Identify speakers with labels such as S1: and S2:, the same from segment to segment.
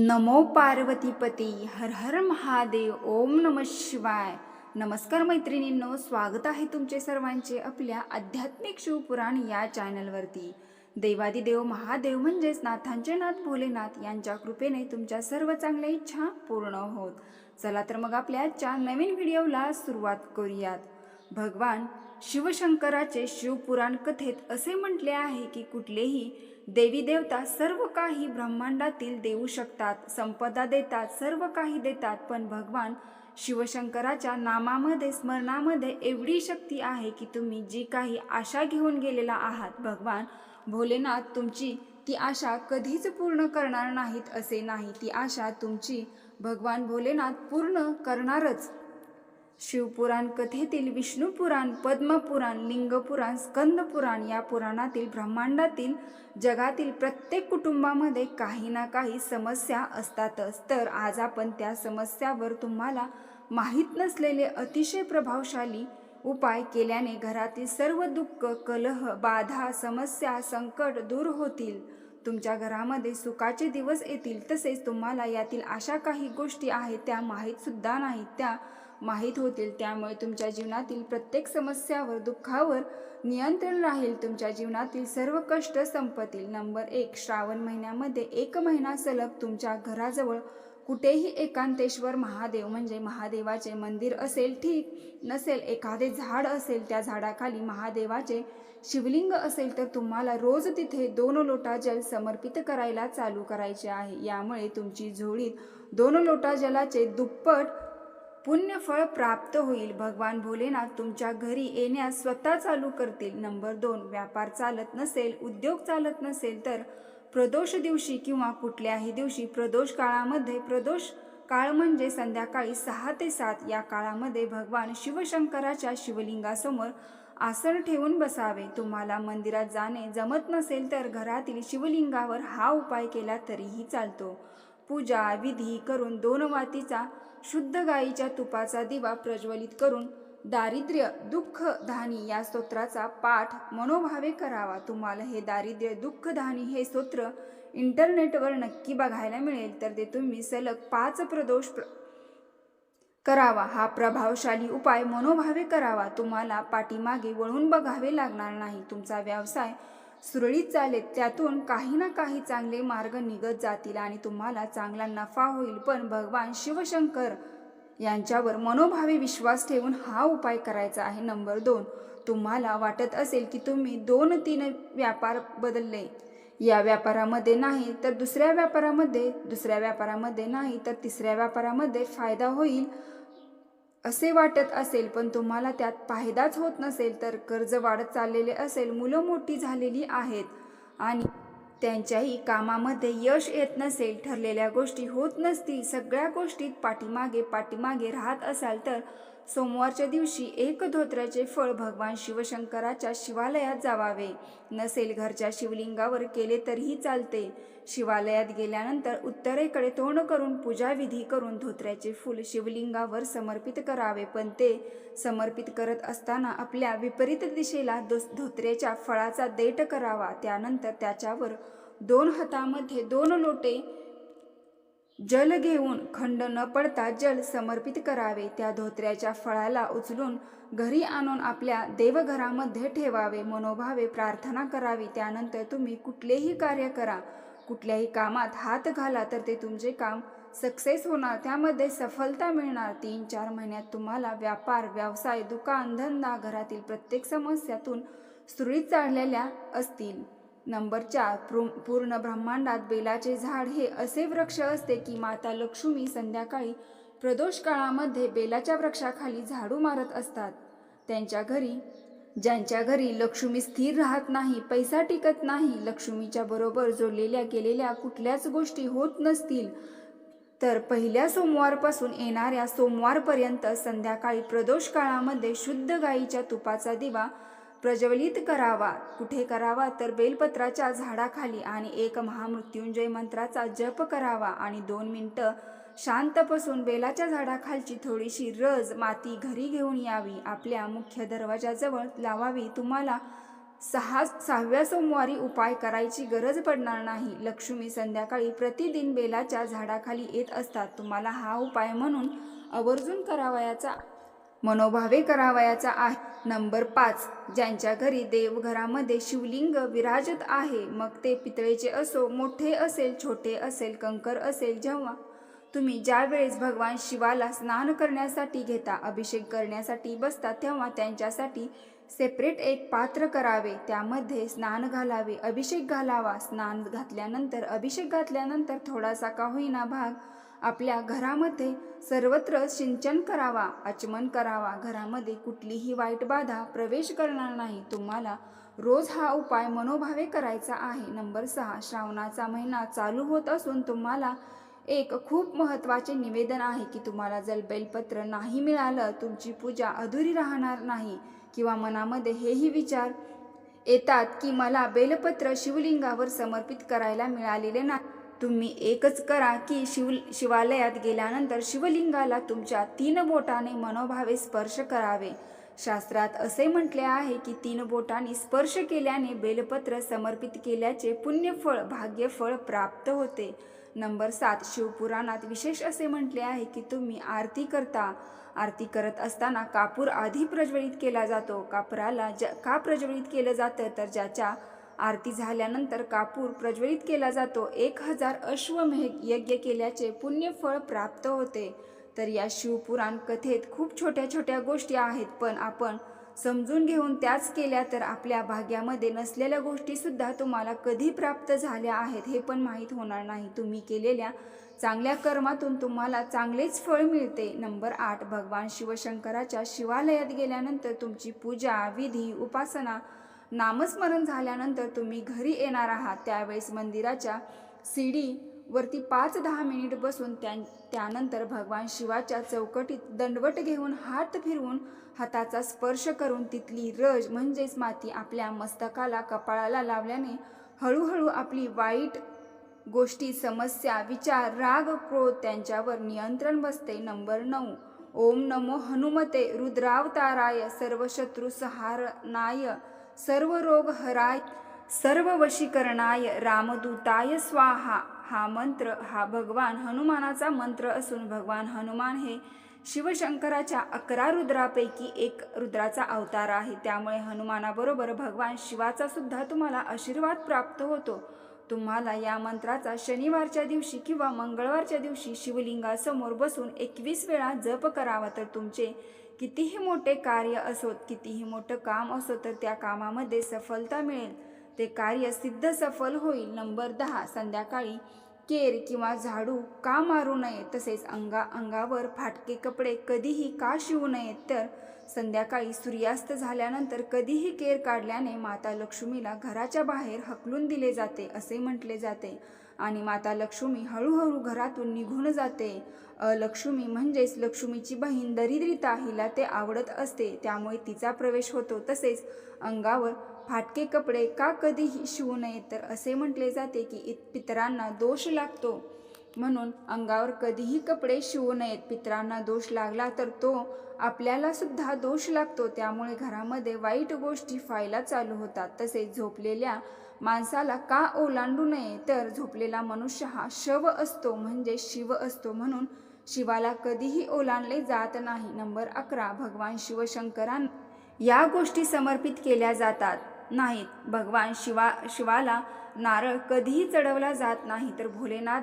S1: नमो पार्वतीपती हर हर महादेव ओम नम शिवाय. नमस्कार मैत्रिणींनो स्वागत आहे तुमचे सर्वांचे आपल्या आध्यात्मिक शिवपुराण या चॅनलवरती. देवादिदेव महादेव म्हणजेच नाथांचे नाथ भोलेनाथ यांच्या कृपेने तुमच्या सर्व चांगल्या इच्छा पूर्ण होत. चला तर मग आपल्या आजच्या नवीन व्हिडिओला सुरुवात करूयात. भगवान शिवशंकराचे शिवपुराण कथेत असे म्हटले आहे की कुठलेही देवी देवता सर्व काही ब्रह्मांडातील देऊ शकतात संपदा देतात सर्व काही देतात पण भगवान शिवशंकराच्या नामामध्ये स्मरणामध्ये एवढी शक्ती आहे की तुम्ही जी काही आशा घेऊन गेलेला आहात भगवान भोलेनाथ तुमची ती आशा कधीच पूर्ण करणार नाहीत असे नाही. ती आशा तुमची भगवान भोलेनाथ पूर्ण करणारच. शिवपुराण कथेतील विष्णुपुराण पद्मपुराण लिंगपुराण स्कंदपुराण या पुराणातील ब्रह्मांडातील जगातील प्रत्येक कुटुंबामध्ये काही ना काही समस्या असतातच. तर आज आपण त्या समस्यावर तुम्हाला माहीत नसलेले अतिशय प्रभावशाली उपाय केल्याने घरातील सर्व दुःख कलह बाधा समस्या संकट दूर होतील. तुमच्या घरामध्ये सुखाचे दिवस येतील तसेच तुम्हाला यातील अशा काही गोष्टी आहेत त्या माहीतसुद्धा नाहीत. त्या माहीत होतील. त्यामुळे तुमच्या जीवनातील प्रत्येक समस्यावर दुःखावर नियंत्रण राहील. तुमच्या जीवनातील सर्व कष्ट संपतील. नंबर एक श्रावण महिन्यामध्ये एक महिना सलग तुमच्या घराजवळ कुठेही एकांतेश्वर महादेव म्हणजे महादेवाचे मंदिर असेल ठीक नसेल एखादे झाड असेल त्या झाडाखाली महादेवाचे शिवलिंग असेल तर तुम्हाला रोज तिथे दोन लोटा जल समर्पित करायला चालू करायचे आहे. यामुळे तुमची झोळीत दोन लोटा जलाचे दुप्पट पुण्यफळ प्राप्त होईल. भगवान भोलेनाथ तुमच्या घरी येण्यास स्वतः चालू करतील. नंबर दोन व्यापार चालत नसेल उद्योग चालत नसेल तर प्रदोष दिवशी किंवा कुठल्याही दिवशी प्रदोष काळामध्ये प्रदोष काळ म्हणजे संध्याकाळी सहा ते सात या काळामध्ये भगवान शिवशंकराच्या शिवलिंगासमोर आसन ठेवून बसावे. तुम्हाला मंदिरात जाणे जमत नसेल तर घरातील शिवलिंगावर हा उपाय केला तरीही चालतो. पूजा विधी करून दोन वातीचा शुद्ध गाईच्या तुपाचा दिवा प्रज्वलित करून दारिद्र्य दुःख धानी या स्तोत्राचा पाठ मनोभावे करावा. तुम्हाला हे दारिद्र्य दुःख धानी हे स्तोत्र इंटरनेटवर नक्की बघायला मिळेल. तर ते तुम्ही सलग पाच प्रदोष प्र करावा. हा प्रभावशाली उपाय मनोभावे करावा. तुम्हाला पाठीमागे वळून बघावे लागणार नाही. तुमचा व्यवसाय सुरळीत चालेल त्यातून काही ना काही चांगले मार्ग निघत जातील आणि तुम्हाला चांगला नफा होईल. पण भगवान शिवशंकर यांच्यावर मनोभावे विश्वास ठेवून हा उपाय करायचा आहे. नंबर दोन तुम्हाला वाटत असेल की तुम्ही दोन तीन व्यापार बदलले. या व्यापारामध्ये नाही तर दुसऱ्या व्यापारामध्ये दुसऱ्या व्यापारामध्ये नाही तर तिसऱ्या व्यापारामध्ये फायदा होईल. असे वाटत असेल पण तुम्हाला त्यात फायदाच होत नसेल तर कर्ज वाढत चाललेले असेल मुलं मोठी झालेली आहेत आणि त्यांच्याही कामामध्ये यश येत नसेल ठरलेल्या गोष्टी होत नसतील सगळ्या गोष्टीत पाठीमागे पाठीमागे राहत असाल तर सोमवारच्या दिवशी एक धोत्र्याचे फळ भगवान शिवशंकराच्या शिवालयात जावावे. नसेल घरच्या शिवलिंगावर केले तरीही चालते. शिवालयात गेल्यानंतर उत्तरेकडे तोंड करून पूजाविधी करून धोत्र्याचे फूल शिवलिंगावर समर्पित करावे. पण ते समर्पित करत असताना आपल्या विपरीत दिशेला दो धोत्र्याच्या फळाचा देठ करावा. त्यानंतर त्याच्यावर दोन हातामध्ये दोन लोटे जल घेऊन खंड न पडता जल समर्पित करावे. त्या धोत्र्याच्या फळाला उचलून घरी आणून आपल्या देवघरामध्ये ठेवावे. मनोभावे प्रार्थना करावी. त्यानंतर तुम्ही कुठलेही कार्य करा. कुठल्याही कामात हात घाला तर ते तुमचे काम सक्सेस होणार. त्यामध्ये सफलता मिळणार. तीन चार महिन्यात तुम्हाला व्यापार व्यवसाय दुकान धंदा घरातील प्रत्येक समस्यातून सुरळीत चाललेल्या असतील. नंबर चार पूर्ण ब्रह्मांडात बेलाचे झाड हे असे वृक्ष असते की माता लक्ष्मी संध्याकाळी प्रदोष काळामध्ये बेलाच्या वृक्षाखाली झाडू मारत असतात. त्यांच्या घरी ज्यांच्या घरी लक्ष्मी स्थिर राहत नाही पैसा टिकत नाही लक्ष्मीच्या बरोबर जोडलेल्या गेलेल्या कुठल्याच गोष्टी होत नसतील तर पहिल्या सोमवारपासून येणाऱ्या सोमवारपर्यंत संध्याकाळी प्रदोष काळामध्ये शुद्ध गाईच्या तुपाचा दिवा प्रज्वलित करावा. कुठे करावा? तर बेलपत्राच्या झाडाखाली आणि एक महामृत्युंजय मंत्राचा जप करावा आणि दोन मिनटं शांत बसून बेलाच्या झाडाखालची थोडीशी रज माती घरी घेऊन यावी. आपल्या मुख्य दरवाजाजवळ लावावी. तुम्हाला सहा सहाव्या सोमवारी उपाय करायची गरज पडणार नाही. लक्ष्मी संध्याकाळी प्रतिदिन बेलाच्या झाडाखाली येत असतात. तुम्हाला हा उपाय म्हणून आवर्जून करावयाचा मनोभावे करावयाचा आहे. नंबर पाच. ज्यांच्या घरी देवघरामध्ये शिवलिंग विराजत आहे मग ते पितळेचे असो मोठे असेल छोटे असेल कंकर असेल जेव्हा तुम्ही ज्यावेळेस भगवान शिवाला स्नान करण्यासाठी घेता अभिषेक करण्यासाठी बसता तेव्हा त्यांच्यासाठी सेपरेट एक पात्र करावे. त्यामध्ये स्नान घालावे अभिषेक घालावा. स्नान घातल्यानंतर अभिषेक घातल्यानंतर थोडासा का होईना भाग आपल्या घरामध्ये सर्वत्र सिंचन करावा आचमन करावा घरामध्ये कुठलीही वाईट बाधा प्रवेश करणार नाही. तुम्हाला रोज हा उपाय मनोभावे करायचा आहे. नंबर सहा श्रावणाचा महिना चालू होत असून तुम्हाला एक खूप महत्त्वाचे निवेदन आहे की तुम्हाला जर बेलपत्र नाही मिळालं तुमची पूजा अधुरी राहणार नाही किंवा मनामध्ये हेही विचार येतात की मला बेलपत्र शिवलिंगावर समर्पित करायला मिळालेले नाही. तुम्ही एकच करा की शिव शिवालयात गेल्यानंतर शिवलिंगाला तुमच्या तीन बोटाने मनोभावे स्पर्श करावे. शास्त्रात असे म्हटले आहे की तीन बोटांनी स्पर्श केल्याने बेलपत्र समर्पित केल्याचे पुण्यफळ भाग्यफळ प्राप्त होते. नंबर सात शिवपुराणात विशेष असे म्हटले आहे की तुम्ही आरती करता. आरती करत असताना कापूर आधी प्रज्वलित केला जातो. कापराला ज का प्रज्वलित केलं जातं? तर ज्याच्या आरती झाल्यानंतर कापूर प्रज्वलित केला जातो. एक हजार अश्वमेघ यज्ञ केल्याचे पुण्यफळ प्राप्त होते. तर या शिवपुराण कथेत खूप छोट्या छोट्या गोष्टी आहेत पण आपण समजून घेऊन त्याच केल्या तर आपल्या भाग्यामध्ये नसलेल्या गोष्टीसुद्धा तुम्हाला कधी प्राप्त झाल्या आहेत हे पण माहीत होणार नाही. तुम्ही केलेल्या चांगल्या कर्मातून तुम्हाला चांगलेच फळ मिळते. नंबर आठ भगवान शिवशंकराच्या शिवालयात गेल्यानंतर तुमची पूजा विधी उपासना नामस्मरण झाल्यानंतर तुम्ही घरी येणार आहात. त्यावेळेस मंदिराच्या सीडी वरती पाच दहा मिनिट बसून त्या त्यानंतर भगवान शिवाच्या चौकटीत दंडवट घेऊन हात फिरवून हाताचा स्पर्श करून तिथली रज म्हणजेच माती आपल्या मस्तकाला कपाळाला लावल्याने हळूहळू आपली वाईट गोष्टी समस्या विचार राग क्रोध त्यांच्यावर नियंत्रण बसते. नंबर नऊ ओम नमो हनुमते रुद्रावताराय सर्वशत्रू सहारनाय सर्व रोग हराय सर्व वशीकरणाय रामदूताय स्वाहा. हा मंत्र हा भगवान हनुमानाचा मंत्र असून भगवान हनुमान हे शिवशंकराच्या अकरा रुद्रापैकी एक रुद्राचा अवतार आहे. त्यामुळे हनुमानाबरोबर भगवान शिवाचा सुद्धा तुम्हाला आशीर्वाद प्राप्त होतो. तुम्हाला या मंत्राचा शनिवारच्या दिवशी किंवा मंगळवारच्या दिवशी शिवलिंगासमोर बसून एकवीस वेळा जप करावा तर तुमचे कितीही मोठे कार्य असोत कितीही मोठं काम असो तर त्या कामामध्ये सफलता मिळेल. ते कार्य सिद्ध सफल होईल. नंबर दहा संध्याकाळी केर किंवा झाडू का मारू नये? तसेच अंगा अंगावर फाटके कपडे कधीही का शिवू नयेत? तर संध्याकाळी सूर्यास्त झाल्यानंतर कधीही केर काढल्याने माता लक्ष्मीला घराच्या बाहेर हकलून दिले जाते असे म्हटले जाते. आणि माता लक्ष्मी हळूहळू घरातून निघून जाते. लक्ष्मी म्हणजेच लक्ष्मीची बहीण दरिद्रिता हिला ते आवडत असते त्यामुळे तिचा प्रवेश होतो. तसेच अंगावर फाटके कपडे का कधीही शिवू नये तर असे म्हटले जाते की इत पितरांना दोष लागतो. म्हणून अंगावर कधीही कपडे शिवू नयेत. पितरांना दोष लागला तर तो आपल्याला सुद्धा दोष लागतो. त्यामुळे घरामध्ये वाईट गोष्टी व्हायला चालू होतात. तसेच झोपलेल्या माणसाला का ओलांडू नये? तर झोपलेला मनुष्य हा शव असतो म्हणजे शिव असतो म्हणून शिवाला कधीही ओलांडले जात नाही. नंबर अकरा भगवान शिवशंकरांना या गोष्टी समर्पित केल्या जातात. नाहीत. भगवान शिवा शिवाला नारळ कधीही चढवला जात नाही. तर भोलेनाथ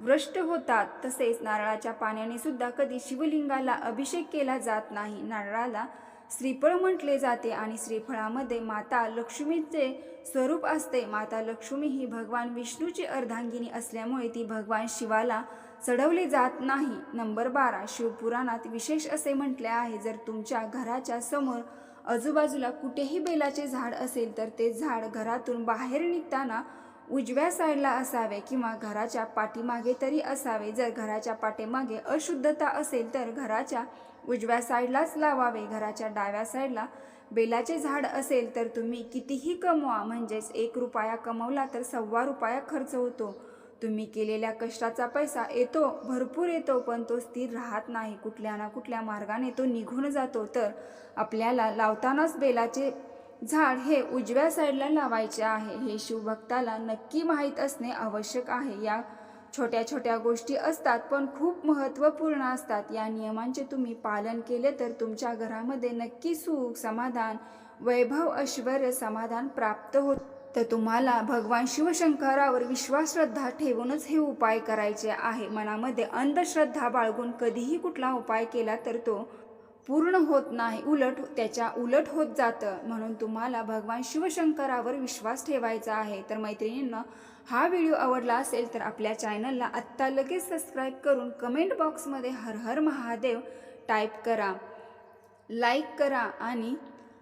S1: भ्रष्ट होतात तसेच नारळाच्या पाण्याने सुद्धा कधी शिवलिंगाला अभिषेक केला जात नाही. नारळाला श्रीफळ म्हटले जाते आणि श्रीफळामध्ये माता लक्ष्मीचे स्वरूप असते. माता लक्ष्मी ही भगवान विष्णूची अर्धांगिनी असल्यामुळे ती भगवान शिवाला चढवले जात नाही. नंबर बारा शिवपुराणात विशेष असे म्हटले आहे जर तुमच्या घराच्या समोर आजूबाजूला कुठेही बेलाचे झाड असेल तर ते झाड घरातून बाहेर निघताना उजव्या साईडला असावे किंवा घराच्या पाठीमागे तरी असावे. जर घराच्या पाठीमागे अशुद्धता असेल तर घराच्या उजव्या साईडलाच लावावे. घराच्या डाव्या साईडला बेलाचे झाड असेल तर तुम्ही कितीही कमवा म्हणजेच एक रुपया कमवला तर सव्वा रुपया खर्च होतो. तुम्ही केलेल्या कष्टाचा पैसा येतो भरपूर येतो पण तो स्थिर राहत नाही. कुठल्या ना कुठल्या मार्गाने तो निघून जातो. तर आपल्याला लावतानाच बेलाचे झाड हे उजव्या साईडला लावायचे आहे. हे शिवभक्ताला नक्की माहीत असणे आवश्यक आहे. या छोट्या छोट्या गोष्टी असतात पण खूप महत्त्वपूर्ण असतात. या नियमांचे तुम्ही पालन केले तर तुमच्या घरामध्ये नक्की सुख समाधान वैभव ऐश्वर समाधान प्राप्त होत. तर तुम्हाला भगवान शिवशंकरावर विश्वास श्रद्धा ठेवूनच हे उपाय करायचे आहे. मनामध्ये अंधश्रद्धा बाळगून कधीही कुठला उपाय केला तर तो पूर्ण होत नाही उलट त्याच्या उलट होत जातं. म्हणून तुम्हाला भगवान शिवशंकरावर विश्वास ठेवायचा आहे. तर मैत्रिणींना हा व्हिडिओ आवडला असेल तर आपल्या चॅनलला आत्ता लगेच सबस्क्राईब करून कमेंट बॉक्समध्ये हर हर महादेव टाईप करा. लाईक करा आणि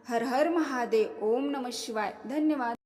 S1: हर हर महादेव ओम नम शिवाय. धन्यवाद.